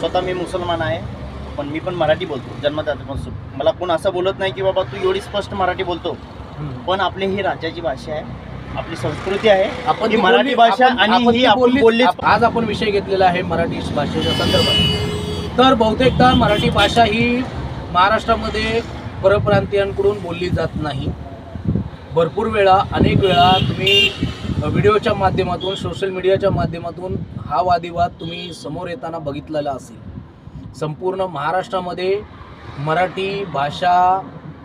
स्वतः मी मुसलमान आहे पण मी पण मराठी बोलतो जन्मदात्यापासून मला कोण असं बोलत नाही की बाबा तू एवढी स्पष्ट मराठी बोलतो. पण आपली ही राज्याची भाषा आहे आपली संस्कृती आहे आपण ही मराठी बोलली- भाषा आणि ही आपण आप- आज आपण विषय घेतलेला आहे मराठी भाषेच्या संदर्भात. तर बहुतेकदा मराठी भाषा ही महाराष्ट्रामध्ये परप्रांतीयांकडून बोलली जात नाही. भरपूर वेळा अनेक वेळा तुम्ही व्हिडिओच्या माध्यमातून सोशल मीडियाच्या माध्यमातून हा वादिवाद तुम्ही समोर येताना बघितलेला असेल. संपूर्ण महाराष्ट्रामध्ये मराठी भाषा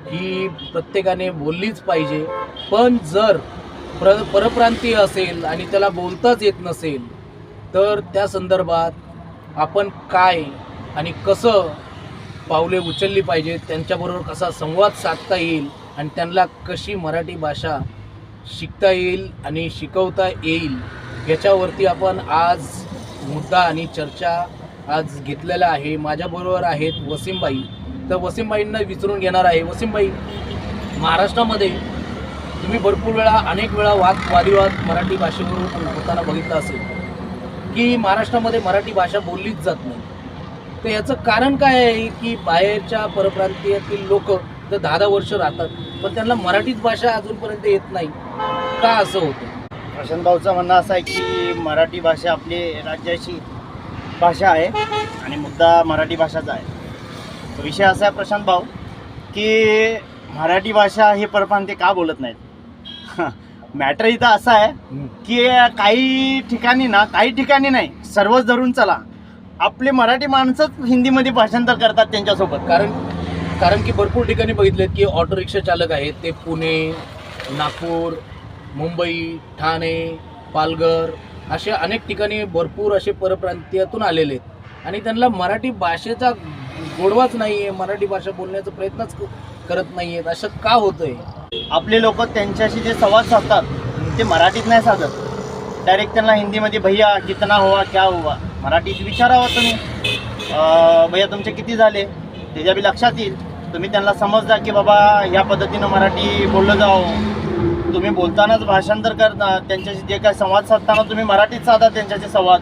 ही प्रत्येकाने बोललीच पाहिजे. पण जर प्र परप्रांतीय असेल आणि त्याला बोलताच येत नसेल तर त्या संदर्भात आपण काय आणि कसं पावले उचलली पाहिजेत त्यांच्याबरोबर कसा संवाद साधता येईल आणि त्यांना कशी मराठी भाषा शिकता येईल आणि शिकवता येईल याच्यावरती आपण आज मुद्दा आणि चर्चा आज घेतलेला आहे. माझ्याबरोबर आहेत वसीमबाई. तर वसीमबाईंना विचारून घेणार आहे. वसीमबाई महाराष्ट्रामध्ये तुम्ही भरपूर वेळा अनेक वेळा वाद वादिवाद मराठी भाषेवरून होताना बघितलं असेल की महाराष्ट्रामध्ये मराठी भाषा बोललीच जात नाही. तर याचं कारण काय आहे की बाहेरच्या परप्रांतीयातील लोक तर दहा दहा वर्ष राहतात. पण त्यांना मराठीच भाषा अजूनपर्यंत येत नाही. का असं होतं? प्रशांत भाऊचं म्हणणं असं आहे की मराठी भाषा आपली राज्याची भाषा आहे आणि मुद्दा मराठी भाषाचा आहे. विषय असा आहे प्रशांत भाऊ की मराठी भाषा ही परप्रांती का बोलत नाहीत? मॅटर इथं असं आहे की काही ठिकाणी ना काही ठिकाणी नाही सर्वच धरून चला. आपले मराठी माणसंच हिंदीमध्ये भाषांतर करतात त्यांच्यासोबत. कारण कारण की भरपूर ठिकाणी बघितलेत की ऑटो रिक्षा चालक आहेत ते पुणे नागपूर मुंबई ठाणे पालघर असे अनेक ठिकाणी भरपूर असे परप्रांतीयातून आलेले आहेत. आणि त्यांना मराठी भाषेचा गोडवाच नाही आहे मराठी भाषा बोलण्याचा प्रयत्नच करत नाही आहेत असं का होतंय? आपले लोक त्यांच्याशी जे संवाद साधतात ते मराठीत नाही साधत. डायरेक्ट त्यांना हिंदीमध्ये भैया कितना हुआ क्या हुआ? मराठीत विचारावं तुम्ही. भैया तुमचे किती झाले? त्याच्या बी लक्षात येईल. तुम्ही त्यांना समजता की बाबा ह्या पद्धतीनं मराठी बोललं जावं. तुम्ही बोलतानाच भाषांतर करता त्यांच्याशी जे काय संवाद साधताना तुम्ही मराठीत साधा त्यांच्याशी संवाद.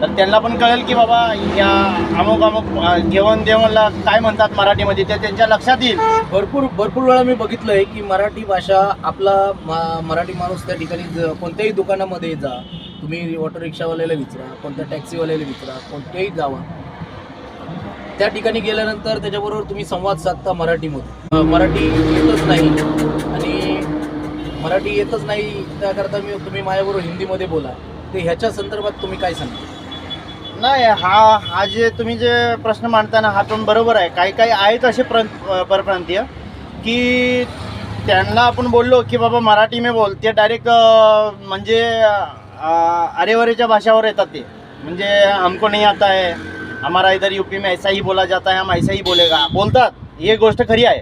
तर त्यांना पण कळेल की बाबा या अमुक अमुक जेवण घेवण देवणला काय म्हणतात मराठीमध्ये ते त्यांच्या लक्षात येईल. भरपूर भरपूर वेळा मी बघितलंय की मराठी भाषा आपला मा- मराठी माणूस त्या ठिकाणी कोणत्याही दुकानामध्ये जा. तुम्ही ऑटो रिक्षावाल्याला विचारा कोणत्या टॅक्सीवाल्याला विचारा कोणत्याही जावा. त्या ठिकाणी गेल्यानंतर त्याच्याबरोबर तुम्ही संवाद साधता मराठीमध्ये. मराठी येतच नाही. आणि मराठी येतच नाही त्याकरता मी तुम्ही माझ्याबरोबर हिंदीमध्ये बोला. ते ह्याच्या संदर्भात तुम्ही काय सांगता? नाही हा हा जे तुम्ही जे प्रश्न मांडताना हा पण बरोबर आहे. काही काही आहेत असे प्र परप्रांतीय की त्यांना आपण बोललो की बाबा मराठी मी बोल ते डायरेक्ट म्हणजे अरेवरेच्या भाषावर येतात ते. म्हणजे हमको नाही आता आहे हमारा इधर यूपी में ऐसा ही बोला जाता है हम ऐसा ही बोलेगा। बोलतात ही गोष्ट खरी आहे.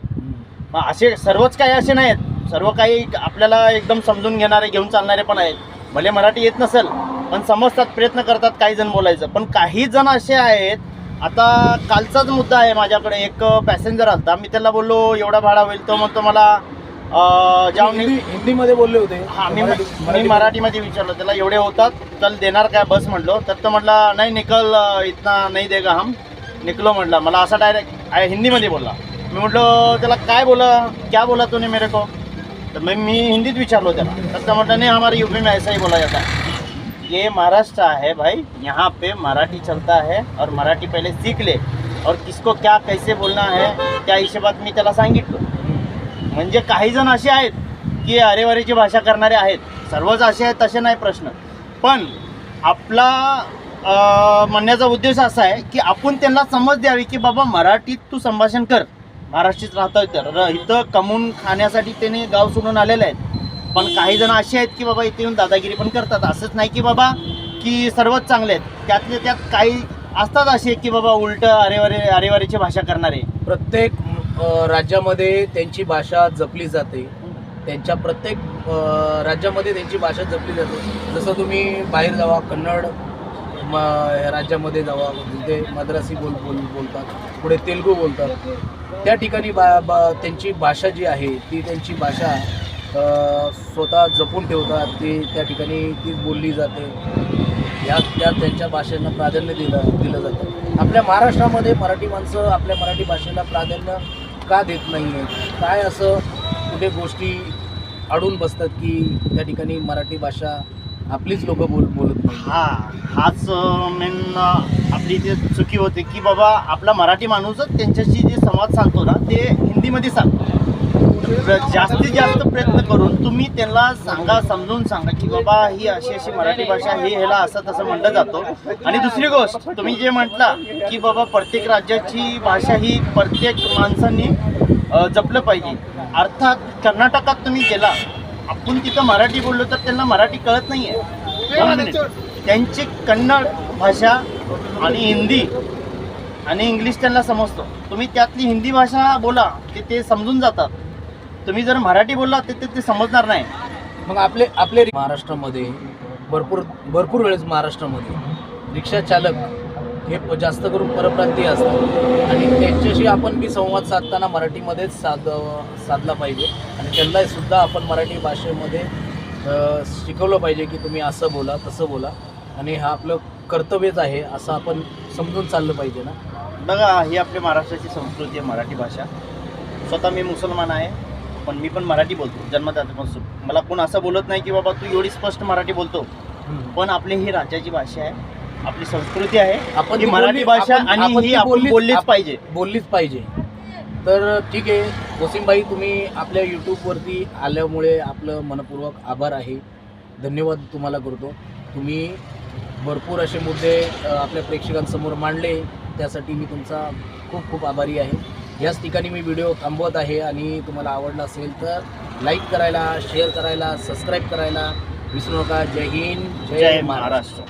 मग असे सर्वच काही असे नाहीत. सर्व काही आपल्याला एकदम समजून घेणारे घेऊन चालणारे पण आहेत. भले मराठी येत नसेल पण समजतात प्रयत्न करतात काही जण बोलायचं. पण काही जण असे आहेत आता कालचाच मुद्दा आहे माझ्याकडे. एक पॅसेंजर आलता. मी त्याला बोललो एवढा भाडा होईल. तो म्हणतो मला जाऊन हिंदी हिंदीमध्ये बोलले होते. हा मी मराठी- मी मराठी- मराठीमध्ये विचारलं त्याला एवढे होतात चल देणार काय बस म्हटलो तर तो म्हटला नाही निकल इतना नाही देगा हम. निकलो म्हटला मला असा डायरेक्ट हिंदीमध्ये बोलला. मी म्हटलं त्याला काय बोला क्या बोला तूने मेरे को? तर मग मी हिंदीत विचारलो त्याला. तर तो म्हटलं नाही हमारे यूपी में ऐसा ही बोला जाता है. ये महाराष्ट्र है भाई यहाँ पे मराठी चलता है और मराठी पहले सीख ले और किसको क्या कैसे बोलना है त्या हिशोबात मी त्याला सांगितलं. म्हणजे काही जण असे आहेत की अरेवरेची भाषा करणारे आहेत. सर्वच असे आहेत तसे नाही प्रश्न. पण आपला म्हणण्याचा उद्देश असा आहे की आपण त्यांना समज द्यावी की बाबा मराठीत तू संभाषण कर. महाराष्ट्रीत राहतोय तर. इथं कमवून खाण्यासाठी त्याने गाव सोडून आलेले आहेत. पण काही जण असे आहेत की बाबा इथे येऊन दादागिरी पण करतात. असंच नाही की बाबा की सर्वच चांगले आहेत. त्यातले त्यात काही असतात असे की बाबा उलट अरेवरे अरेवरेची भाषा करणारे. प्रत्येक राज्यामध्ये त्यांची भाषा जपली जाते. त्यांच्या प्रत्येक राज्यामध्ये त्यांची भाषा जपली जाते. जसं तुम्ही बाहेर जावा कन्नड म राज्यामध्ये जावा तिथे मद्रासी बोल बोल बोलतात पुढे तेलगू बोलतात. त्या ठिकाणी बा बा त्यांची भाषा जी आहे ती त्यांची भाषा स्वतः जपून ठेवतात. ती त्या ठिकाणी ती बोलली जाते. या त्या त्यांच्या भाषेला प्राधान्य दिलं दिलं जातं. आपल्या महाराष्ट्रामध्ये मराठी माणसं आपल्या मराठी भाषेला प्राधान्य का देत नाही आहेत काय असं कुठे गोष्टी अडून बसतात की त्या ठिकाणी मराठी भाषा आपलीच लोक बोल बोलत नाही? हा हाच मेन आपली इथे चुकी होते की बाबा आपला मराठी माणूसच त्यांच्याशी जे संवाद साधतो ना ते हिंदीमध्ये सांगतो जास्तीत जास्त प्रयत्न करून तुम्ही त्यांना सांगा समजून सांगा की बाबा ही अशी अशी मराठी भाषा हे ह्याला असं तसं म्हटलं जातो. आणि दुसरी गोष्ट तुम्ही जे म्हटला की बाबा प्रत्येक राज्याची भाषा ही प्रत्येक माणसांनी जपलं पाहिजे. अर्थात कर्नाटकात तुम्ही गेला आपण तिथं मराठी बोललो तर त्यांना मराठी कळत नाही आहे त्यांची कन्नड भाषा आणि हिंदी आणि इंग्लिश त्यांना समजतो. तुम्ही त्यातली हिंदी भाषा बोला की ते समजून जातात. तुम्ही जर मराठी बोलला ते ते- ते समजणार नाही. मग आपले आपले महाराष्ट्रामध्ये भरपूर भरपूर वेळेस महाराष्ट्रामध्ये रिक्षा चालक हे जास्त करून परप्रांतीय असतात. आणि त्यांच्याशी आपण बी संवाद साधताना मराठीमध्येच साध साधला पाहिजे. आणि त्यांना सुद्धा आपण मराठी भाषेमध्ये शिकवलं पाहिजे की तुम्ही असं बोला तसं बोला. आणि हा आपलं कर्तव्यच आहे असं आपण समजून चाललं पाहिजे ना. बघा ही आपल्या महाराष्ट्राची संस्कृती आहे मराठी भाषा. स्वतः मी मुसलमान आहे. पण मी पण मराठी बोलतो जन्मदात्यापासून मला कोण असं बोलत नाही की बाबा तू एवढी स्पष्ट मराठी बोलतो. पण आपली ही राज्याची भाषा आहे आपली संस्कृती आहे आपण ही मराठी भाषा आणि ही आपण बोललीच- पाहिजे. बोललीच पाहिजे. तर ठीक आहे वसीमबाई तुम्ही आपल्या यूट्यूबवरती आल्यामुळे आपलं मनपूर्वक आभार आहे. धन्यवाद तुम्हाला करतो. तुम्ही भरपूर असे मुद्दे आपल्या प्रेक्षकांसमोर मांडले. त्यासाठी मी तुमचा खूप खूप आभारी आहे. याच ठिकाणी मी व्हिडिओ थांबवत आहे आणि तुम्हाला आवडला असेल तर लाईक करायला शेअर करायला सबस्क्राईब करायला विसरू नका. जय हिंद जय महाराष्ट्र.